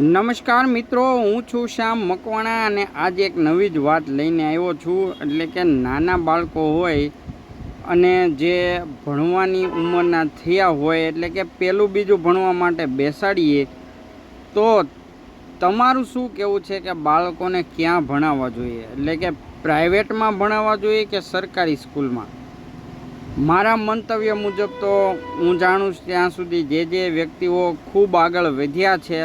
નમસ્કાર મિત્રો, હું છું શ્યામ મકવાણા અને આજે એક નવી જ વાત લઈને આવ્યો છું. એટલે કે નાના બાળકો હોય અને જે ભણવાની ઉંમરના થયા હોય, એટલે કે પહેલું બીજું ભણવા માટે બેસાડીએ, તો તમારું શું કહેવું છે કે બાળકોને ક્યાં ભણાવવા જોઈએ? એટલે કે પ્રાઇવેટમાં ભણાવવા જોઈએ કે સરકારી સ્કૂલમાં? મારા મંતવ્ય મુજબ તો હું જાણું ત્યાં સુધી જે જે વ્યક્તિઓ ખૂબ આગળ વધ્યા છે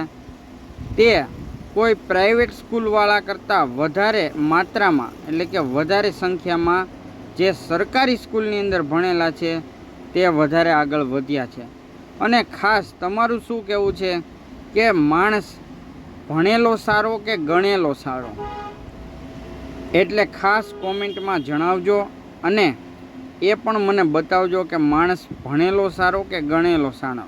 તે કોઈ પ્રાઇવેટ સ્કૂલવાળા કરતાં વધારે માત્રામાં, એટલે કે વધારે સંખ્યામાં જે સરકારી સ્કૂલની અંદર ભણેલા છે, તે વધારે આગળ વધ્યા છે. અને ખાસ તમારું શું કહેવું છે કે માણસ ભણેલો સારો કે ગણેલો સારો? એટલે ખાસ કોમેન્ટમાં જણાવજો અને એ પણ મને બતાવજો કે માણસ ભણેલો સારો કે ગણેલો સારો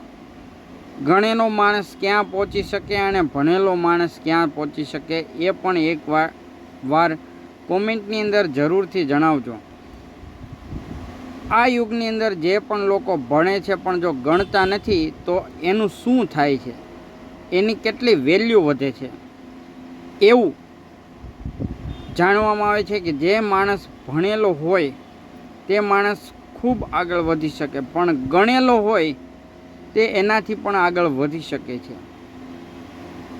ગણેલો માણસ ક્યાં પહોંચી શકે અને ભણેલો માણસ ક્યાં પહોંચી શકે એ પણ એક વાર વાર કોમેન્ટની અંદર જરૂરથી જણાવજો. આ યુગની અંદર જે પણ લોકો ભણે છે પણ જો ગણતા નથી, તો એનું શું થાય છે? એની કેટલી વેલ્યુ વધે છે? એવું જાણવામાં આવે છે કે જે માણસ ભણેલો હોય, તે માણસ ખૂબ આગળ વધી શકે. પણ ગણેલો હોય તે એનાથી પણ આગળ વધી શકે છે.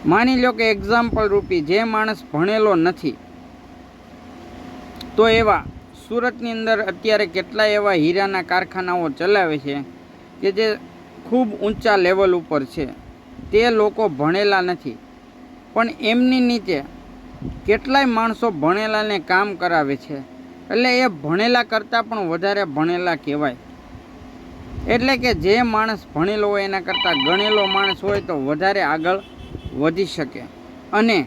માની લો કે એક્ઝામ્પલ રૂપી જે માણસ ભણેલો નથી, તો એવા સુરતની અંદર અત્યારે કેટલા એવા હીરાના કારખાનાઓ ચલાવે છે કે જે ખૂબ ઊંચા લેવલ ઉપર છે. તે લોકો ભણેલા નથી, પણ એમની નીચે કેટલાય માણસો ભણેલાને કામ કરાવે છે. એટલે એ ભણેલા કરતાં પણ વધારે ભણેલા કહેવાય. એટલે કે જે માણસ ભણેલો હોય એના કરતાં ગણેલો માણસ હોય તો વધારે આગળ વધી શકે. અને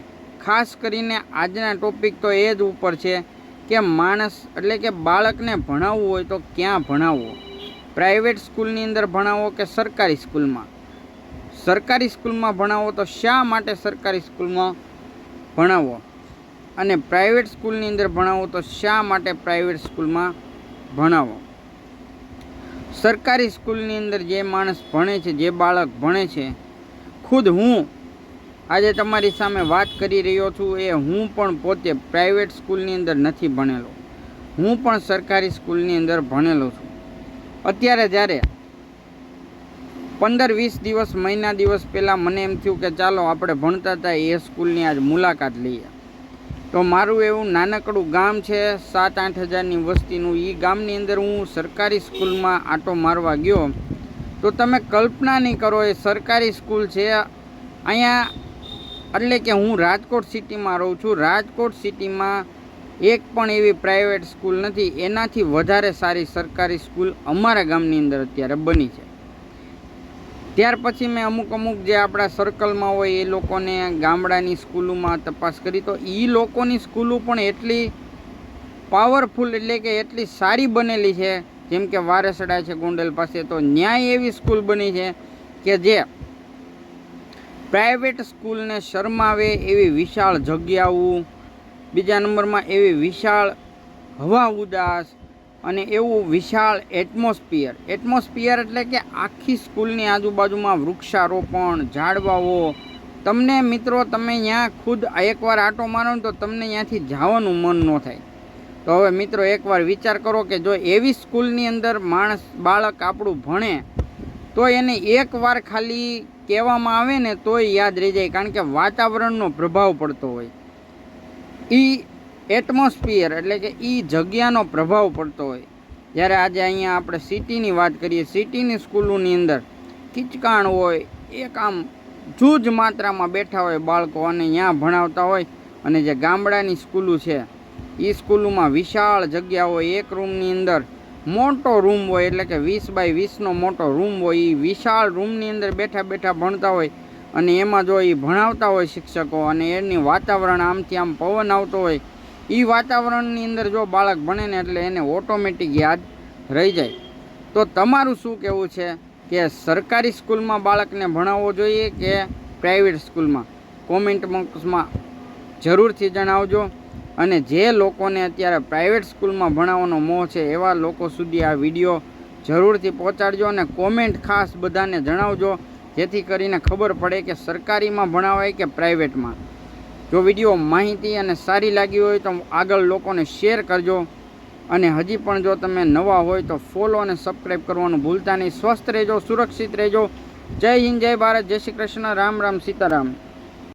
ખાસ કરીને આજના ટોપિક તો એ જ ઉપર છે કે માણસ એટલે કે બાળકને ભણાવવું હોય તો ક્યાં ભણાવવો? પ્રાઇવેટ સ્કૂલની અંદર ભણાવો કે સરકારી સ્કૂલમાં સરકારી સ્કૂલમાં ભણાવો તો શા માટે સરકારી સ્કૂલમાં ભણાવો? અને પ્રાઇવેટ સ્કૂલની અંદર ભણાવો તો શા માટે પ્રાઇવેટ સ્કૂલમાં ભણાવો? સરકારી સ્કૂલની અંદર જે માણસ ભણે છે, જે બાળક ભણે છે, ખુદ હું આજે તમારી સામે વાત કરી રહ્યો છું, એ હું પણ પોતે પ્રાઇવેટ સ્કૂલની અંદર નથી ભણેલો. હું પણ સરકારી સ્કૂલની અંદર ભણેલો છું. અત્યારે જ્યારે પંદર વીસ દિવસ મહિના દિવસ પહેલાં મને એમ થયું કે ચાલો આપણે ભણતા હતા, એ સ્કૂલની આજ મુલાકાત લઈએ. તો મારું એવું નાનકડું ગામ છે, સાત આઠ હજારની વસ્તીનું. એ ગામની અંદર હું સરકારી સ્કૂલમાં આટો મારવા ગયો. તો તમે કલ્પના નહીં કરો, એ સરકારી સ્કૂલ છે. અહીંયા એટલે કે હું રાજકોટ સિટીમાં રહું છું. રાજકોટ સિટીમાં એક પણ એવી પ્રાઇવેટ સ્કૂલ નથી. એનાથી વધારે સારી સરકારી સ્કૂલ અમારા ગામની અંદર અત્યારે બની છે. ત્યાર પછી મેં અમુક અમુક જે આપણા સર્કલમાં હોય એ લોકોને ગામડાની સ્કૂલોમાં તપાસ કરી. તો એ લોકોની સ્કૂલો પણ એટલી પાવરફુલ એટલે કે એટલી સારી બનેલી છે. જેમ કે વારસડા છે ગોંડલ પાસે. તો ન્યાય એવી સ્કૂલ બની છે કે જે પ્રાઇવેટ સ્કૂલને શરમાવે એવી વિશાળ જગ્યાઓ, બીજા નંબરમાં એવી વિશાળ હવા ઉદાસ અને એવું વિશાળ એટમોસ્ફિયર. એટમોસ્ફિયર એટલે કે આખી સ્કૂલની આજુબાજુમાં વૃક્ષારોપણ, ઝાડવાઓ. તમને મિત્રો, તમે ત્યાં ખુદ એકવાર આટો મારો ને તો તમને ત્યાંથી જવાનું મન ન થાય. તો હવે મિત્રો, એકવાર વિચાર કરો કે જો એવી સ્કૂલની અંદર માણસ, બાળક આપણું ભણે, તો એને એકવાર ખાલી કહેવામાં આવે ને તોય યાદ રહી જાય, કારણ કે વાતાવરણનો પ્રભાવ પડતો હોય. એ એટમોસ્ફિયર એટલે કે એ જગ્યાનો પ્રભાવ પડતો હોય. જ્યારે આજે અહીંયા આપણે સિટીની વાત કરીએ, સિટીની સ્કૂલોની અંદર ખીચકાણ હોય, એક આમ જૂજ માત્રામાં બેઠા હોય બાળકો અને ત્યાં ભણાવતા હોય અને જે ગામડાની સ્કૂલો છે એ સ્કૂલોમાં વિશાળ જગ્યા હોય, એક રૂમની અંદર મોટો રૂમ હોય, એટલે કે વીસ બાય વીસનો મોટો રૂમ હોય એ વિશાળ રૂમની અંદર બેઠા બેઠા ભણતા હોય અને એમાં જો એ ભણાવતા હોય શિક્ષકો અને એની વાતાવરણ આમથી આમ પવન આવતો હોય એ વાતાવરણની અંદર જો બાળક ભણે ને એટલે એને ઓટોમેટિક યાદ રહી જાય. તો તમારું શું કહેવું છે કે સરકારી સ્કૂલમાં બાળકને ભણાવવો જોઈએ કે પ્રાઇવેટ સ્કૂલમાં? કોમેન્ટ બોક્સમાં જરૂરથી જણાવજો. અને જે લોકોને અત્યારે પ્રાઇવેટ સ્કૂલમાં ભણાવવાનો મોહ છે, એવા લોકો સુધી આ વીડિયો જરૂરથી પહોંચાડજો અને કોમેન્ટ ખાસ બધાને જણાવજો, જેથી કરીને ખબર પડે કે સરકારીમાં ભણાવાય કે પ્રાઇવેટમાં જો વીડિયો માહિતી અને સારી લાગી હોય તો આગળ લોકોને શેર કરજો. અને હજી પણ જો તમે નવા હોય તો ફોલો અને સબસ્ક્રાઈબ કરવાનું ભૂલતા નહીં. સ્વસ્થ રહેજો, સુરક્ષિત રહેજો. જય હિન્દ, જય ભારત, જય શ્રી કૃષ્ણ. રામ રામ, સીતારામ.